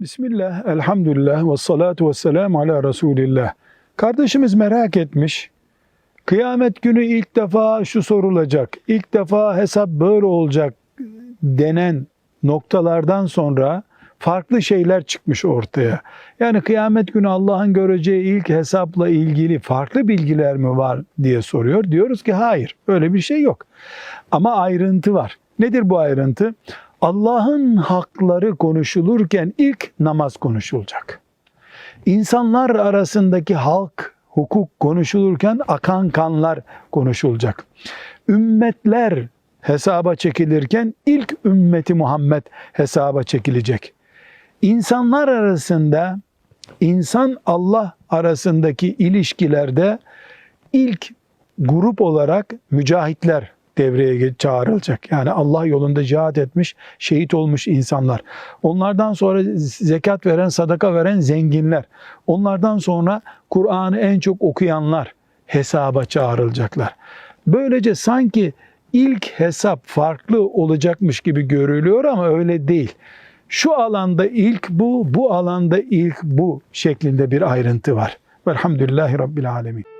Bismillah, elhamdülillah ve salatu ve selamu ala Resulillah. Kardeşimiz merak etmiş. Kıyamet günü ilk defa şu sorulacak, ilk defa hesap böyle olacak denen noktalardan sonra farklı şeyler çıkmış ortaya. Yani kıyamet günü Allah'ın göreceği ilk hesapla ilgili farklı bilgiler mi var diye soruyor. Diyoruz ki hayır, öyle bir şey yok. Ama ayrıntı var. Nedir bu ayrıntı? Allah'ın hakları konuşulurken ilk namaz konuşulacak. İnsanlar arasındaki halk, hukuk konuşulurken akan kanlar konuşulacak. Ümmetler hesaba çekilirken ilk ümmeti Muhammed hesaba çekilecek. İnsanlar arasında insan Allah arasındaki ilişkilerde ilk grup olarak mücahitler devreye çağrılacak. Yani Allah yolunda cihat etmiş, şehit olmuş insanlar. Onlardan sonra zekat veren, sadaka veren zenginler. Onlardan sonra Kur'an'ı en çok okuyanlar hesaba çağrılacaklar. Böylece sanki ilk hesap farklı olacakmış gibi görülüyor ama öyle değil. Şu alanda ilk bu, bu alanda ilk bu şeklinde bir ayrıntı var. Velhamdülillahi Rabbil Alemin.